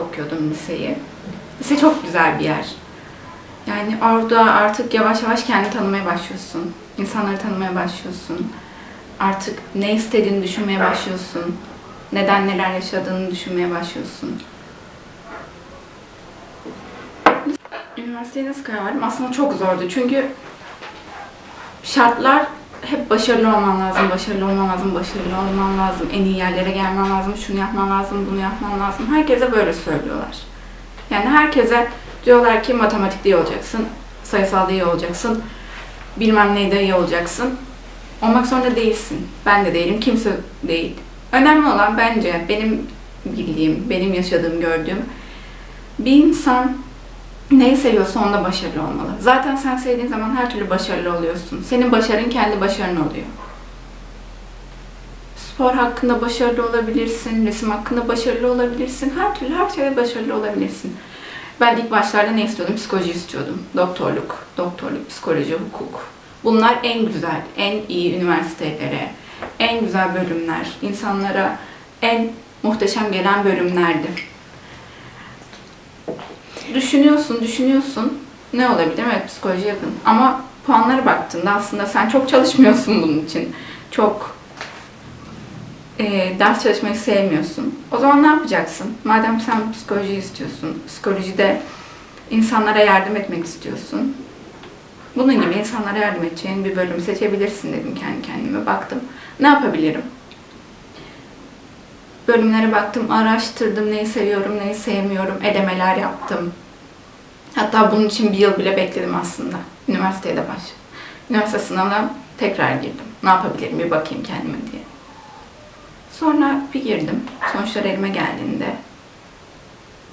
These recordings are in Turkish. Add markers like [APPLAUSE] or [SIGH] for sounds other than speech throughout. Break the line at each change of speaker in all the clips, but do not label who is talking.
okuyordum liseyi. Lise çok güzel bir yer. Yani orada artık yavaş yavaş kendini tanımaya başlıyorsun. İnsanları tanımaya başlıyorsun. Artık ne istediğini düşünmeye başlıyorsun. Neden neler yaşadığını düşünmeye başlıyorsun. Üniversiteye nasıl karar verdim? Aslında çok zordu. Çünkü şartlar hep başarılı olman lazım, başarılı olman lazım, başarılı olman lazım, en iyi yerlere gelmen lazım, şunu yapman lazım, bunu yapman lazım. Herkese böyle söylüyorlar. Yani herkese diyorlar ki matematikte iyi olacaksın, sayısalda iyi olacaksın, bilmem neyde iyi olacaksın. Olmak zorunda değilsin. Ben de değilim, kimse değil. Önemli olan bence benim bildiğim, benim yaşadığım, gördüğüm bir insan neyi seviyorsa onda başarılı olmalı. Zaten sen sevdiğin zaman her türlü başarılı oluyorsun. Senin başarın kendi başarın oluyor. Spor hakkında başarılı olabilirsin, resim hakkında başarılı olabilirsin, her türlü her şeyde başarılı olabilirsin. Ben ilk başlarda ne istiyordum? Psikoloji istiyordum. Doktorluk, doktorluk, psikoloji, hukuk. Bunlar en güzel, en iyi üniversitelere, en güzel bölümler, insanlara en muhteşem gelen bölümlerdi. Düşünüyorsun, düşünüyorsun. Ne olabilir? Evet, psikoloji yakın. Ama puanlara baktığında aslında sen çok çalışmıyorsun bunun için. Çok e, ders çalışmayı sevmiyorsun. O zaman ne yapacaksın? Madem sen psikoloji istiyorsun, psikolojide insanlara yardım etmek istiyorsun. Bunun gibi insanlara yardım edeceğin bir bölüm seçebilirsin dedim kendi kendime. Baktım. Ne yapabilirim? Bölümlere baktım, araştırdım neyi seviyorum, neyi sevmiyorum, elemeler yaptım. Hatta bunun için bir yıl bile bekledim aslında. Üniversiteye de baş. Üniversite sınavına tekrar girdim. Ne yapabilirim bir bakayım kendime diye. Sonra bir girdim. Sonuçlar elime geldiğinde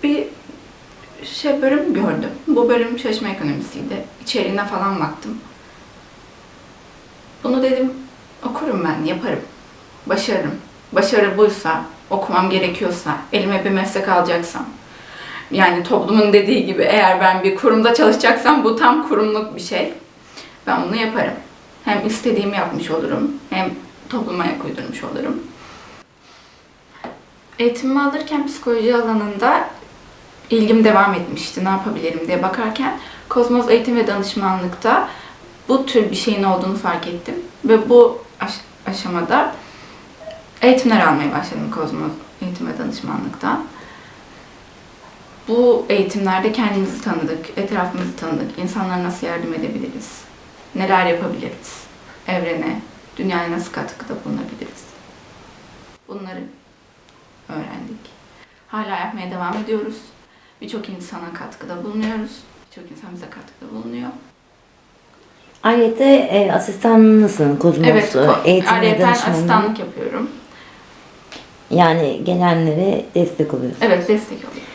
bir şey bölüm gördüm. Bu bölüm çalışma ekonomisiydi. İçeriğine falan baktım. Bunu dedim okurum ben, yaparım. Başarırım. Başarı buysa, okumam gerekiyorsa, elime bir meslek alacaksam. Yani toplumun dediği gibi eğer ben bir kurumda çalışacaksam bu tam kurumluk bir şey. Ben bunu yaparım. Hem istediğimi yapmış olurum, hem topluma ayak uydurmuş olurum. Eğitimimi alırken psikoloji alanında ilgim devam etmişti. Ne yapabilirim diye bakarken Kozmos Eğitim ve Danışmanlık'ta bu tür bir şeyin olduğunu fark ettim. Ve bu aş- aşamada eğitimler almaya başladım Kozmos Eğitim ve Danışmanlık'tan. Bu eğitimlerde kendimizi tanıdık, etrafımızı tanıdık, insanlara nasıl yardım edebiliriz, neler yapabiliriz, evrene, dünyaya nasıl katkıda bulunabiliriz. Bunları öğrendik. Hala yapmaya devam ediyoruz. Birçok insana katkıda bulunuyoruz. Birçok insan bize katkıda bulunuyor.
Ayrıca e, asistanlısın Kozmos
Evet, ko-
eğitim ve
ayrıyeten
danışmanlığı.
asistanlık yapıyorum.
Yani gelenlere destek oluyorsun.
Evet, destek oluyoruz.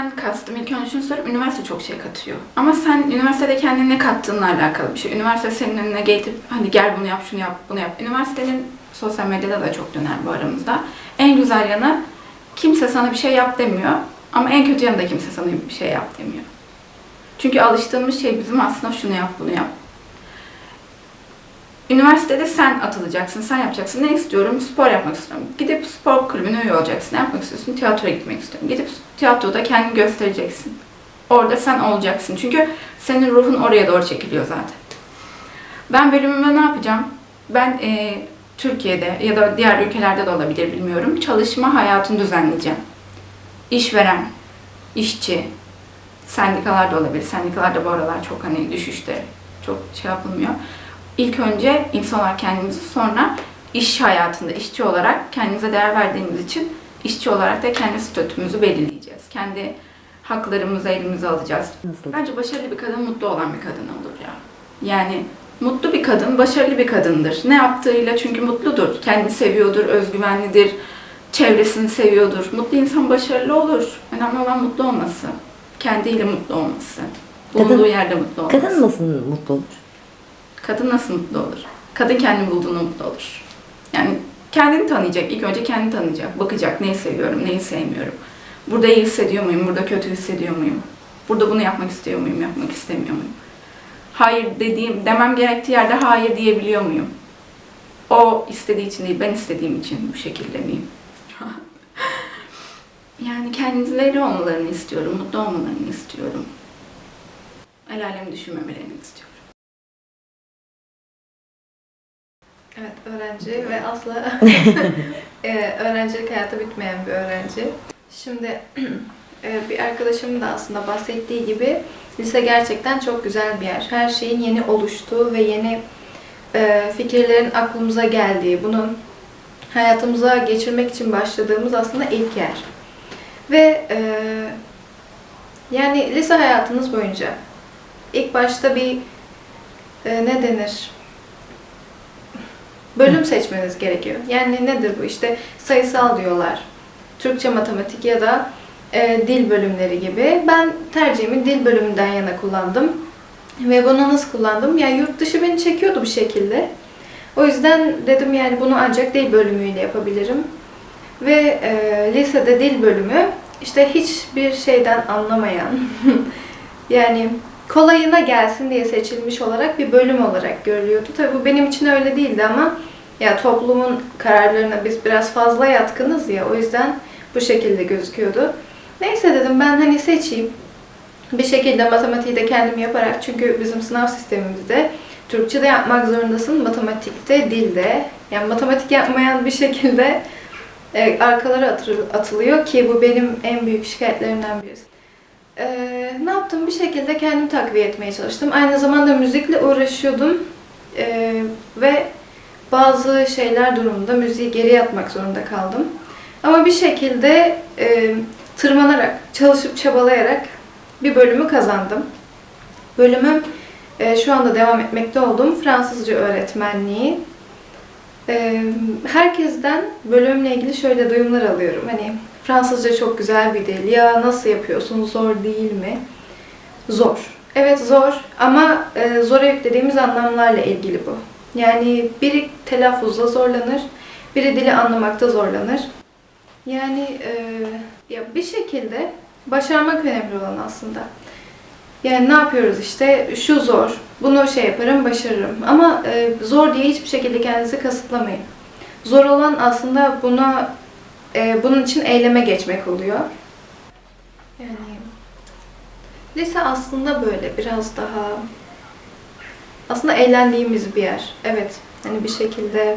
Bölümden kastım ilk önce şunu söyleyeyim, üniversite çok şey katıyor. Ama sen üniversitede kendine ne kattığınla alakalı bir şey. Üniversite senin önüne gelip hadi gel bunu yap, şunu yap, bunu yap. Üniversitenin sosyal medyada da çok döner bu aramızda. En güzel yanı kimse sana bir şey yap demiyor. Ama en kötü yanı da kimse sana bir şey yap demiyor. Çünkü alıştığımız şey bizim aslında şunu yap, bunu yap. Üniversitede sen atılacaksın, sen yapacaksın. Ne istiyorum? Spor yapmak istiyorum. Gidip spor kulübüne üye olacaksın. Ne yapmak istiyorsun? Tiyatroya gitmek istiyorum. Gidip tiyatroda kendini göstereceksin. Orada sen olacaksın. Çünkü senin ruhun oraya doğru çekiliyor zaten. Ben bölümümde ne yapacağım? Ben e, Türkiye'de ya da diğer ülkelerde de olabilir bilmiyorum. Çalışma hayatını düzenleyeceğim. İşveren, işçi, sendikalar da olabilir. Sendikalar da bu aralar çok hani düşüşte. Çok şey yapılmıyor. İlk önce insan olarak kendimizi sonra iş hayatında işçi olarak kendimize değer verdiğimiz için işçi olarak da kendi statümüzü belirleyeceğiz. Kendi haklarımızı elimize alacağız.
Nasıl?
Bence başarılı bir kadın mutlu olan bir kadın olur ya. Yani mutlu bir kadın başarılı bir kadındır. Ne yaptığıyla çünkü mutludur. Kendini seviyordur, özgüvenlidir, çevresini seviyordur. Mutlu insan başarılı olur. Önemli olan mutlu olması. Kendiyle mutlu olması. Bulunduğu
Kadın-
yerde mutlu olması.
Kadın nasıl mutlu olur?
Kadın nasıl mutlu olur? Kadın kendini bulduğunda mutlu olur. Yani kendini tanıyacak. İlk önce kendini tanıyacak. Bakacak neyi seviyorum, neyi sevmiyorum. Burada iyi hissediyor muyum, burada kötü hissediyor muyum? Burada bunu yapmak istiyor muyum, yapmak istemiyor muyum? Hayır dediğim, demem gerektiği yerde hayır diyebiliyor muyum? O istediği için değil, ben istediğim için bu şekilde miyim? [LAUGHS] Yani kendileri olmalarını istiyorum, mutlu olmalarını istiyorum. El alemi düşünmemelerini istiyorum.
Evet, öğrenci ve asla [LAUGHS] e, öğrencilik hayatı bitmeyen bir öğrenci. Şimdi [CLEARS THROAT] e, bir arkadaşımın da aslında bahsettiği gibi lise gerçekten çok güzel bir yer. Her şeyin yeni oluştuğu ve yeni e, fikirlerin aklımıza geldiği, bunu hayatımıza geçirmek için başladığımız aslında ilk yer. Ve e, yani lise hayatınız boyunca ilk başta bir e, ne denir? Bölüm seçmeniz gerekiyor. Yani nedir bu? İşte sayısal diyorlar. Türkçe, matematik ya da e, dil bölümleri gibi. Ben tercihimi dil bölümünden yana kullandım. Ve bunu nasıl kullandım? Yani yurt dışı beni çekiyordu bir şekilde. O yüzden dedim yani bunu ancak dil bölümüyle yapabilirim. Ve e, lisede dil bölümü işte hiçbir şeyden anlamayan [LAUGHS] yani kolayına gelsin diye seçilmiş olarak bir bölüm olarak görülüyordu. Tabii bu benim için öyle değildi ama ya toplumun kararlarına biz biraz fazla yatkınız ya o yüzden bu şekilde gözüküyordu. Neyse dedim ben hani seçeyim. Bir şekilde matematiği de kendim yaparak çünkü bizim sınav sistemimizde Türkçe de yapmak zorundasın, matematikte, dilde. Yani matematik yapmayan bir şekilde e, arkalara atılıyor ki bu benim en büyük şikayetlerimden birisi. Ee, ne yaptım? Bir şekilde kendimi takviye etmeye çalıştım. Aynı zamanda müzikle uğraşıyordum. Ee, ve bazı şeyler durumunda müziği geri atmak zorunda kaldım. Ama bir şekilde e, tırmanarak, çalışıp çabalayarak bir bölümü kazandım. Bölümüm e, şu anda devam etmekte olduğum Fransızca öğretmenliği. E, herkesten bölümle ilgili şöyle duyumlar alıyorum. Hani Fransızca çok güzel bir dil. Ya nasıl yapıyorsun? Zor değil mi? Zor. Evet zor ama e, zora yüklediğimiz anlamlarla ilgili bu. Yani biri telaffuzda zorlanır, biri dili anlamakta zorlanır. Yani e, ya bir şekilde başarmak önemli olan aslında. Yani ne yapıyoruz işte şu zor, bunu şey yaparım başarırım. Ama e, zor diye hiçbir şekilde kendinizi kasıtlamayın. Zor olan aslında buna e, bunun için eyleme geçmek oluyor. Yani lise aslında böyle biraz daha aslında eğlendiğimiz bir yer. Evet. Hani bir şekilde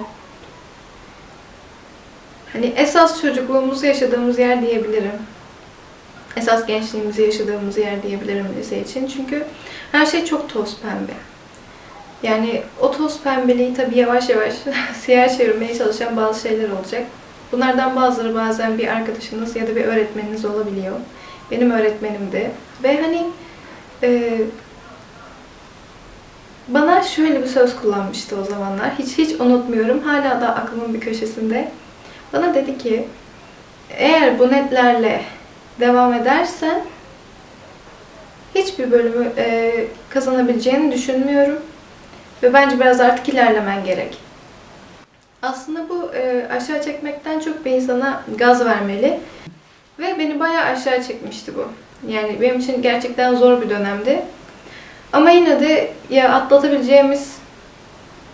hani esas çocukluğumuzu yaşadığımız yer diyebilirim. Esas gençliğimizi yaşadığımız yer diyebilirim lise için. Çünkü her şey çok toz pembe. Yani o toz pembeliği tabii yavaş yavaş [LAUGHS] siyah çevirmeye çalışan bazı şeyler olacak. Bunlardan bazıları bazen bir arkadaşınız ya da bir öğretmeniniz olabiliyor. Benim öğretmenimdi. Ve hani e, bana şöyle bir söz kullanmıştı o zamanlar. Hiç hiç unutmuyorum. Hala da aklımın bir köşesinde. Bana dedi ki eğer bu netlerle devam edersen hiçbir bölümü e, kazanabileceğini düşünmüyorum. Ve bence biraz artık ilerlemen gerek. Aslında bu e, aşağı çekmekten çok bir insana gaz vermeli. Ve beni bayağı aşağı çekmişti bu. Yani benim için gerçekten zor bir dönemdi. Ama yine de ya atlatabileceğimiz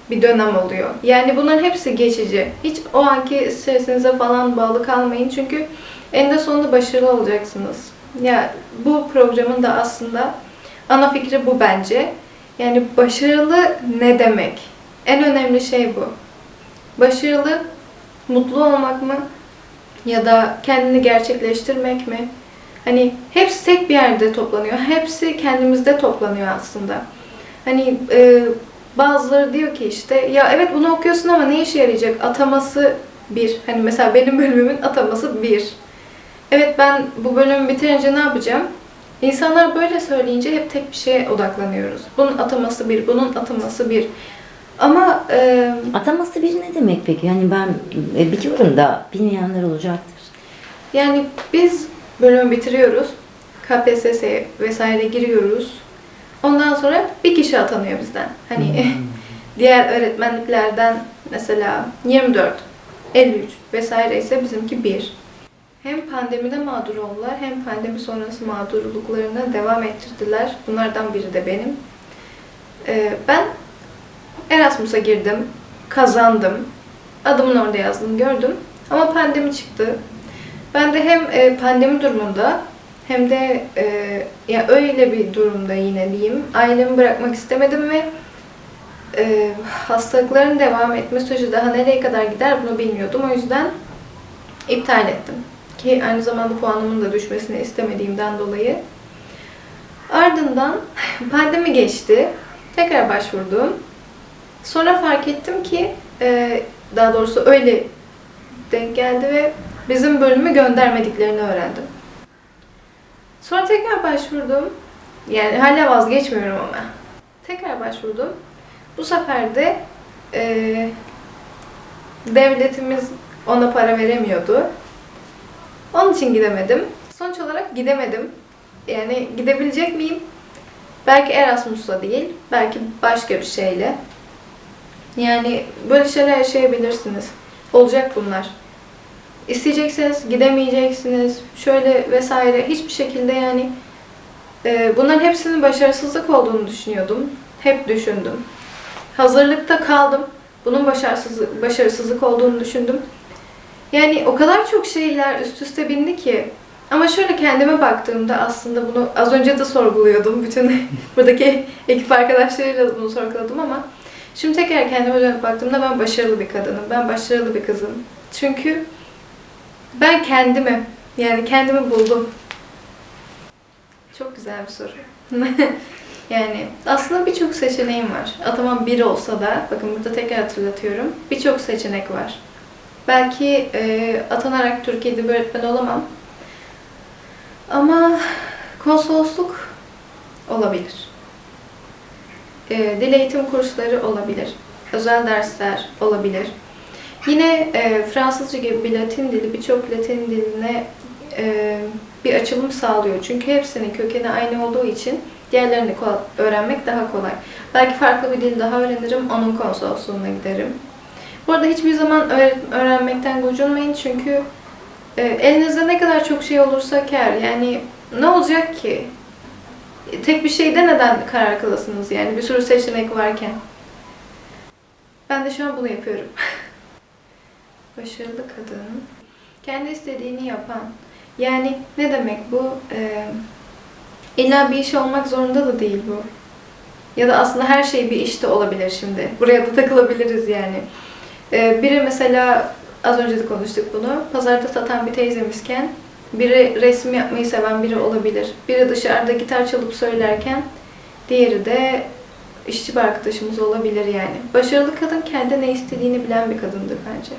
bir dönem oluyor. Yani bunların hepsi geçici. Hiç o anki stresinize falan bağlı kalmayın. Çünkü eninde sonunda başarılı olacaksınız. Ya bu programın da aslında ana fikri bu bence. Yani başarılı ne demek? En önemli şey bu. Başarılı mutlu olmak mı? Ya da kendini gerçekleştirmek mi? Hani hepsi tek bir yerde toplanıyor. Hepsi kendimizde toplanıyor aslında. Hani e, bazıları diyor ki işte ya evet bunu okuyorsun ama ne işe yarayacak? Ataması bir. Hani mesela benim bölümümün ataması bir. Evet ben bu bölümü bitirince ne yapacağım? İnsanlar böyle söyleyince hep tek bir şeye odaklanıyoruz. Bunun ataması bir, bunun ataması bir. Ama e,
Ataması bir ne demek peki? Yani ben e, biliyorum da bilmeyenler olacaktır.
Yani biz bölümü bitiriyoruz. KPSS vesaire giriyoruz. Ondan sonra bir kişi atanıyor bizden. Hani [LAUGHS] diğer öğretmenliklerden mesela 24, 53 vesaire ise bizimki 1. Hem pandemide mağdur oldular hem pandemi sonrası mağdurluklarına devam ettirdiler. Bunlardan biri de benim. Ee, ben Erasmus'a girdim, kazandım. Adımın orada yazdığını gördüm. Ama pandemi çıktı. Ben de hem e, pandemi durumunda hem de e, ya öyle bir durumda yine diyeyim. Ailemi bırakmak istemedim ve e, hastalıkların devam etme süreci daha nereye kadar gider bunu bilmiyordum. O yüzden iptal ettim. Ki aynı zamanda puanımın da düşmesini istemediğimden dolayı. Ardından [SIGHS] pandemi geçti. Tekrar başvurdum. Sonra fark ettim ki e, daha doğrusu öyle denk geldi ve bizim bölümü göndermediklerini öğrendim. Sonra tekrar başvurdum. Yani hala vazgeçmiyorum ama. Tekrar başvurdum. Bu sefer de e, devletimiz ona para veremiyordu. Onun için gidemedim. Sonuç olarak gidemedim. Yani gidebilecek miyim? Belki Erasmus'la değil, belki başka bir şeyle. Yani böyle şeyler yaşayabilirsiniz. Olacak bunlar. İsteyeceksiniz, gidemeyeceksiniz, şöyle vesaire. Hiçbir şekilde yani e, bunların hepsinin başarısızlık olduğunu düşünüyordum. Hep düşündüm. Hazırlıkta kaldım. Bunun başarısızlık, başarısızlık olduğunu düşündüm. Yani o kadar çok şeyler üst üste bindi ki. Ama şöyle kendime baktığımda aslında bunu az önce de sorguluyordum. Bütün [LAUGHS] buradaki ekip arkadaşlarıyla bunu sorguladım ama şimdi tekrar kendime dönüp baktığımda ben başarılı bir kadınım. Ben başarılı bir kızım. Çünkü ben kendimi yani kendimi buldum. Çok güzel bir soru. [LAUGHS] yani aslında birçok seçeneğim var. Atamam bir olsa da bakın burada tekrar hatırlatıyorum. Birçok seçenek var. Belki e, atanarak Türkiye'de bir öğretmen olamam. Ama konsolosluk olabilir. E, dil eğitim kursları olabilir. Özel dersler olabilir. Yine e, Fransızca gibi bir Latin dili birçok Latin diline e, bir açılım sağlıyor. Çünkü hepsinin kökeni aynı olduğu için diğerlerini öğrenmek daha kolay. Belki farklı bir dil daha öğrenirim, onun konsolosluğuna giderim. Bu arada hiçbir zaman öğrenmekten gocunmayın çünkü e, elinizde ne kadar çok şey olursa kar. Yani ne olacak ki? E, Tek bir şeyde neden karar kılasınız yani bir sürü seçenek varken. Ben de şu an bunu yapıyorum. [LAUGHS] Başarılı kadın. Kendi istediğini yapan. Yani ne demek bu? Ee, illa bir iş olmak zorunda da değil bu. Ya da aslında her şey bir işte olabilir şimdi. Buraya da takılabiliriz yani. Ee, biri mesela az önce de konuştuk bunu. Pazarda satan bir teyzemizken biri resim yapmayı seven biri olabilir. Biri dışarıda gitar çalıp söylerken diğeri de işçi bir arkadaşımız olabilir yani. Başarılı kadın kendi ne istediğini bilen bir kadındır bence.